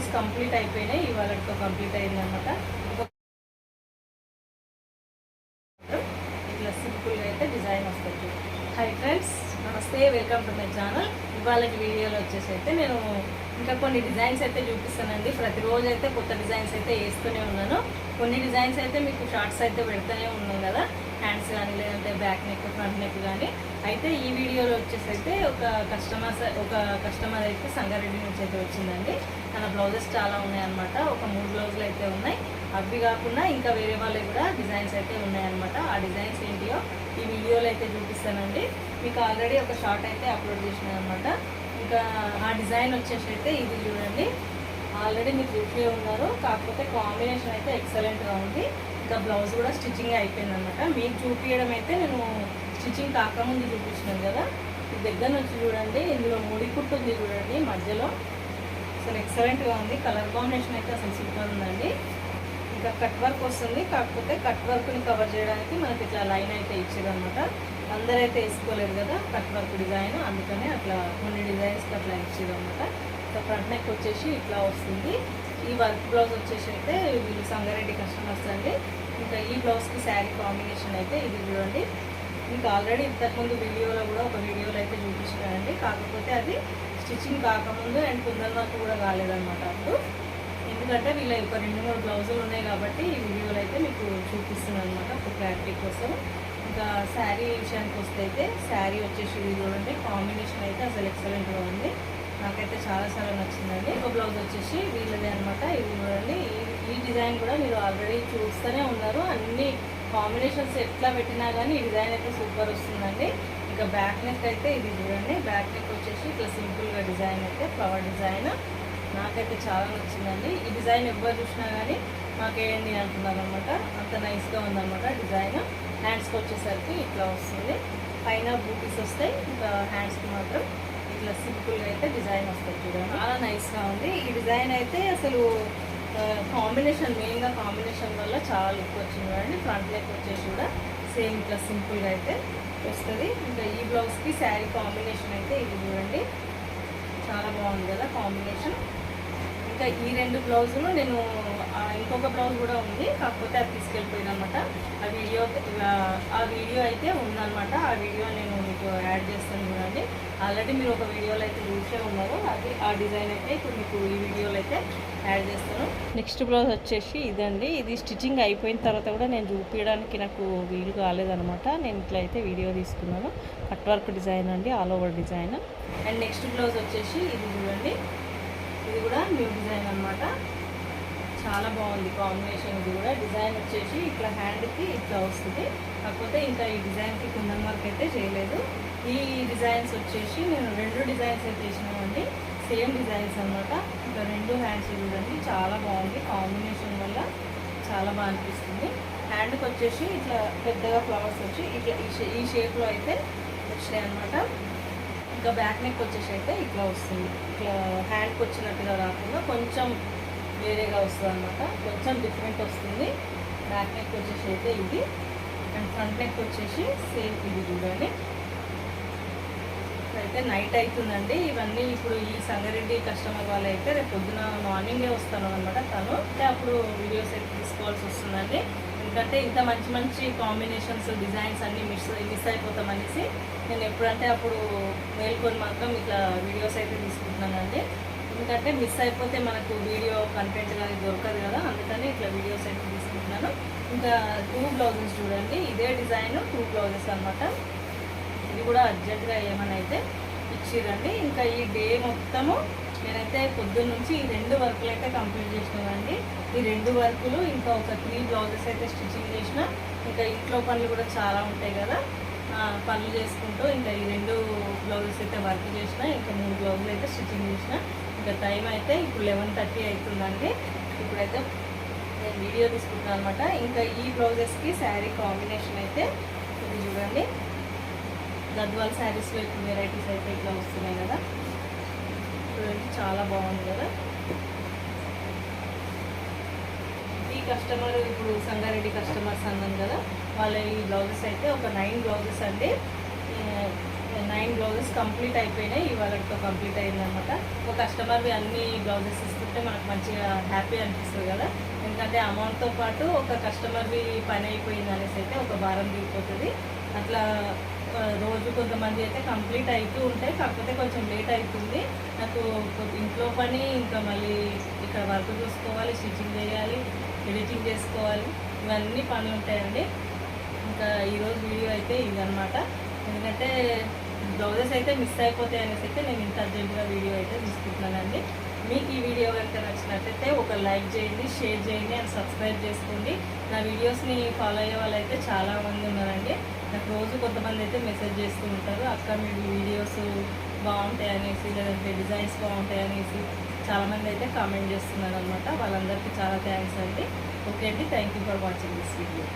Blouses complete అయిపోయినాయి ఇవాళతో complete అయింది అనమాట ఇట్లా సింపుల్గా అయితే డిజైన్ వస్తుంది. హై ఫ్రెండ్స్ నమస్తే వెల్కమ్ టు మై ఛానల్ ఇవాళ వీడియోలో వచ్చేసి అయితే నేను ఇంకా కొన్ని డిజైన్స్ అయితే చూపిస్తానండి. ప్రతిరోజు అయితే కొత్త డిజైన్స్ అయితే వేస్తూనే ఉన్నాను. కొన్ని డిజైన్స్ అయితే మీకు షార్ట్స్ అయితే పెడుతూనే ఉన్నాం కదా. బ్యాక్ నెక్ ఫ్రంట్ నెక్ కానీ అయితే ఈ వీడియోలో వచ్చేసి అయితే ఒక కస్టమర్స్ ఒక కస్టమర్ అయితే సంగారెడ్డి నుంచి అయితే వచ్చిందండి. తన బ్లౌజెస్ చాలా ఉన్నాయన్నమాట. ఒక మూడు బ్లౌజులు అయితే ఉన్నాయి. అవి కాకుండా ఇంకా వేరే వాళ్ళవి కూడా డిజైన్స్ అయితే ఉన్నాయన్నమాట. ఆ డిజైన్స్ ఏంటియో ఈ వీడియోలో అయితే చూపిస్తానండి. మీకు ఆల్రెడీ ఒక షార్ట్ అయితే అప్లోడ్ చేసినాను అనమాట ఇంకా ఆ డిజైన్ వచ్చేసి అయితే ఇది చూడండి. ఆల్రెడీ మీరు చూసే ఉన్నారు. కాకపోతే కాంబినేషన్ అయితే ఎక్సలెంట్గా ఉంది. ఇంకా బ్లౌజ్ కూడా స్టిచ్చింగ్ అయిపోయింది అనమాట మీకు చూపించడం అయితే నేను స్టిచ్చింగ్ కాకముందు చూపించినాను కదా. ఈ దగ్గర నుంచి చూడండి ఇందులో ముడి కుట్టు ఉంది చూడండి మధ్యలో. అసలు ఎక్సలెంట్గా ఉంది. కలర్ కాంబినేషన్ అయితే అసలు సూపర్ ఉందండి. ఇంకా కట్ వర్క్ వస్తుంది కాకపోతే కట్ వర్క్ని కవర్ చేయడానికి మనకి ఇట్లా లైన్ అయితే ఇచ్చేదన్నమాట అందరైతే వేసుకోలేదు కదా కట్ వర్క్ డిజైన్ అందుకనే అట్లా కొన్ని డిజైన్స్కి అట్లా ఇచ్చేదన్నమాట ఇంకా ఫ్రంట్ నెక్ వచ్చేసి ఇట్లా వస్తుంది. ఈ వర్క్ బ్లౌజ్ వచ్చేసి అయితే వీళ్ళు సంగారెడ్డి కస్టమర్స్ అండి. ఇంకా ఈ బ్లౌజ్కి శారీ కాంబినేషన్ అయితే ఇది చూడండి. మీకు ఆల్రెడీ ఇంతకుముందు వీడియోలో కూడా ఒక వీడియోలో అయితే చూపించినానండి. కాకపోతే అది స్టిచ్చింగ్ కాకముందు అండ్ కుందన్ వరకు కూడా కాలేదన్నమాట అప్పుడు ఎందుకంటే వీళ్ళ ఒక రెండు మూడు బ్లౌజులు ఉన్నాయి కాబట్టి ఈ వీడియోలో అయితే మీకు చూపిస్తున్నాను అనమాట ఒక క్లారిటీ కోసం. ఇంకా శారీ విషయానికి వస్తే అయితే శారీ వచ్చేసి ఇది చూడండి. కాంబినేషన్ అయితే అసలు ఎక్సలెంట్గా ఉంది. నాకైతే చాలా చాలా నచ్చిందండి. ఒక బ్లౌజ్ వచ్చేసి వీళ్ళది అనమాట ఇది చూడండి ఈ- ఈ డిజైన్ కూడా మీరు ఆల్రెడీ చూస్తూనే ఉన్నారు. అన్ని కాంబినేషన్స్ ఎట్లా పెట్టినా కానీ ఈ డిజైన్ అయితే సూపర్ వస్తుందండి. ఇంకా బ్యాక్ నెక్ అయితే ఇది చూడండి. బ్యాక్ నెక్ వచ్చేసి ఇట్లా సింపుల్గా డిజైన్ అయితే ఫ్లవర్ డిజైన్. నాకైతే చాలా నచ్చిందండి. ఈ డిజైన్ ఎవ్వరు చూసినా కానీ మాకేయండి అంటున్నారు అనమాట అంత నైస్గా ఉందన్నమాట డిజైన్. హ్యాండ్స్కి వచ్చేసరికి ఇట్లా వస్తుంది. పైన బూటీస్ వస్తాయి. ఇంకా హ్యాండ్స్కి మాత్రం ఇట్లా సింపుల్గా అయితే డిజైన్ వస్తుంది చూడండి. చాలా నైస్గా ఉంది. ఈ డిజైన్ అయితే అసలు కాంబినేషన్ మెయిన్గా కాంబినేషన్ వల్ల చాలా లుక్ వచ్చింది చూడండి. ఫ్రంట్ లెక్ వచ్చేసి కూడా సేమ్ ఇట్లా సింపుల్గా అయితే వస్తుంది. ఇంకా ఈ బ్లౌజ్కి శారీ కాంబినేషన్ అయితే ఇది చూడండి. చాలా బాగుంది కదా కాంబినేషన్. ఇంకా ఈ రెండు బ్లౌజులు నేను ఇంకొక బ్లౌజ్ కూడా ఉంది. కాకపోతే అది తీసుకెళ్ళిపోయింది అనమాట ఆ వీడియో ఆ వీడియో అయితే ఉందనమాట. ఆ వీడియో నేను మీకు యాడ్ చేస్తాను చూడండి. ఆల్రెడీ మీరు ఒక వీడియోలో అయితే చూసే ఉన్నారు. అది ఆ డిజైన్ అయితే ఇప్పుడు మీకు ఈ వీడియోలో అయితే యాడ్ చేస్తాను. నెక్స్ట్ బ్లౌజ్ వచ్చేసి ఇదండి. ఇది స్టిచ్చింగ్ అయిపోయిన తర్వాత కూడా నేను చూపించడానికి నాకు వీలు కాలేదనమాట. నేను ఇట్లా అయితే వీడియో తీసుకున్నాను. కట్ వర్క్ డిజైన్ అండి all over design. And next blouse వచ్చేసి ఇది చూడండి. ఇది కూడా న్యూ డిజైన్ అనమాట. చాలా బాగుంది కాంబినేషన్ కూడా. డిజైన్ వచ్చేసి ఇట్లా హ్యాండ్కి ఇట్లా వస్తుంది. కాకపోతే ఇంకా ఈ డిజైన్కి కుందన్ వర్క్ అయితే చేయలేదు. ఈ డిజైన్స్ వచ్చేసి నేను రెండు డిజైన్స్ అయితే చేసినామండి. సేమ్ డిజైన్స్ అన్నమాట. ఇంకా రెండు హ్యాండ్స్ చూడండి. చాలా బాగుంది. కాంబినేషన్ వల్ల చాలా బాగా అనిపిస్తుంది. హ్యాండ్కి వచ్చేసి ఇట్లా పెద్దగా ఫ్లవర్స్ వచ్చి ఇట్లా ఈ షే ఈ షేప్లో అయితే వచ్చినాయి అనమాట ఇంకా బ్యాక్ నెక్ వచ్చేసి అయితే ఇట్లా వస్తుంది. ఇట్లా హ్యాండ్కి వచ్చినట్టుగా రాకుండా కొంచెం వేరేగా వస్తుంది అనమాట కొంచెం డిఫరెంట్ వస్తుంది. బ్యాక్ నెక్ వచ్చేసి అయితే ఇది. అండ్ ఫ్రంట్ నెక్ వచ్చేసి సేమ్ ఇది చూడండి. అయితే నైట్ అవుతుందండి. ఇవన్నీ ఇప్పుడు ఈ సంగారెడ్డి కస్టమర్ వాళ్ళు అయితే రేపు పొద్దున మార్నింగే వస్తాను అనమాట తను. అంటే అప్పుడు వీడియోస్ అయితే తీసుకోవాల్సి వస్తుందండి. ఎందుకంటే ఇంత మంచి మంచి కాంబినేషన్స్ డిజైన్స్ అన్నీ మిస్ మిస్ అయిపోతామనేసి నేను ఎప్పుడంటే అప్పుడు మేల్కొని మాత్రం ఇట్లా వీడియోస్ అయితే తీసుకుంటున్నానండి. ఎందుకంటే మిస్ అయిపోతే మనకు వీడియో కంటెంట్ కానీ దొరకదు కదా అందుకని ఇట్లా వీడియోస్ అయితే తీసుకుంటున్నాను. ఇంకా టూ బ్లౌజెస్ చూడండి. ఇదే డిజైన్ టూ బ్లౌజెస్ అన్నమాట. ఇది కూడా అర్జెంటుగా ఏమైనా అయితే ఇచ్చిరండి. ఇంకా ఈ డే మొత్తము నేనైతే పొద్దున్న నుంచి ఈ రెండు వర్కులు అయితే కంప్లీట్ చేసినానండి. ఈ రెండు వర్కులు ఇంకా ఒక త్రీ బ్లౌజెస్ అయితే స్టిచ్చింగ్ చేసిన ఇంకా ఇంట్లో పనులు కూడా చాలా ఉంటాయి కదా. పనులు చేసుకుంటూ ఇంకా ఈ రెండు బ్లౌజెస్ అయితే వర్క్ చేసిన ఇంకా మూడు బ్లౌజులు అయితే స్టిచ్చింగ్ చేసిన ఇంకా టైం అయితే ఇప్పుడు లెవెన్ థర్టీ అవుతుందండి. ఇప్పుడైతే నేను వీడియో తీసుకుంటున్నాను అనమాట. ఇంకా ఈ బ్లౌజెస్కి శారీ కాంబినేషన్ అయితే ఇది చూడండి. గద్వాల్ శారీస్లో ఇప్పుడు వెరైటీస్ అయితే ఇట్లా వస్తున్నాయి కదా. చూడండి చాలా బాగుంది కదా. ఈ కస్టమర్ ఇప్పుడు సంగారెడ్డి కస్టమర్స్ అన్నాను కదా వాళ్ళ ఈ బ్లౌజెస్ అయితే ఒక నైన్ బ్లౌజెస్ అండి. నైన్ బ్లౌజెస్ కంప్లీట్ అయిపోయినాయి ఇవాళతో కంప్లీట్ అయిందనమాట ఒక కస్టమర్వి అన్ని బ్లౌజెస్ ఇస్తుంటే మనకు మంచిగా హ్యాపీ అనిపిస్తుంది కదా. ఎందుకంటే అమౌంట్తో పాటు ఒక కస్టమర్వి పని అయిపోయింది అనేసి అయితే ఒక భారం దిగిపోతుంది అట్లా రోజు కొంతమంది అయితే కంప్లీట్ అవుతూ ఉంటాయి కాకపోతే కొంచెం లేట్ అవుతుంది నాకు ఇంట్లో పని ఇంకా మళ్ళీ ఇక్కడ వర్క్ చూసుకోవాలి స్టిచ్చింగ్ చేయాలి ఎడిటింగ్ చేసుకోవాలి ఇవన్నీ పనులు ఉంటాయండి. ఇంకా ఈరోజు వీడియో అయితే ఇదనమాట ఎందుకంటే బ్లౌజెస్ అయితే మిస్ అయిపోతాయి అనేసి అయితే నేను ఇంత అర్జెంటుగా వీడియో అయితే తీసుకుంటున్నానండి మీకు ఈ వీడియో కనుక నచ్చినట్టయితే ఒక లైక్ చేయండి షేర్ చేయండి అండ్ సబ్స్క్రైబ్ చేసుకోండి. నా వీడియోస్ని ఫాలో అయ్యే వాళ్ళు అయితే చాలామంది ఉన్నారండి. నాకు రోజు కొంతమంది అయితే మెసేజ్ చేస్తూ ఉంటారు అక్క మీ వీడియోస్ బాగుంటాయి అనేసి లేదంటే డిజైన్స్ బాగుంటాయి అనేసి చాలామంది అయితే కామెంట్ చేస్తున్నారు అనమాట వాళ్ళందరికీ చాలా థ్యాంక్స్ అండి. ఓకే అండి thank you for watching this video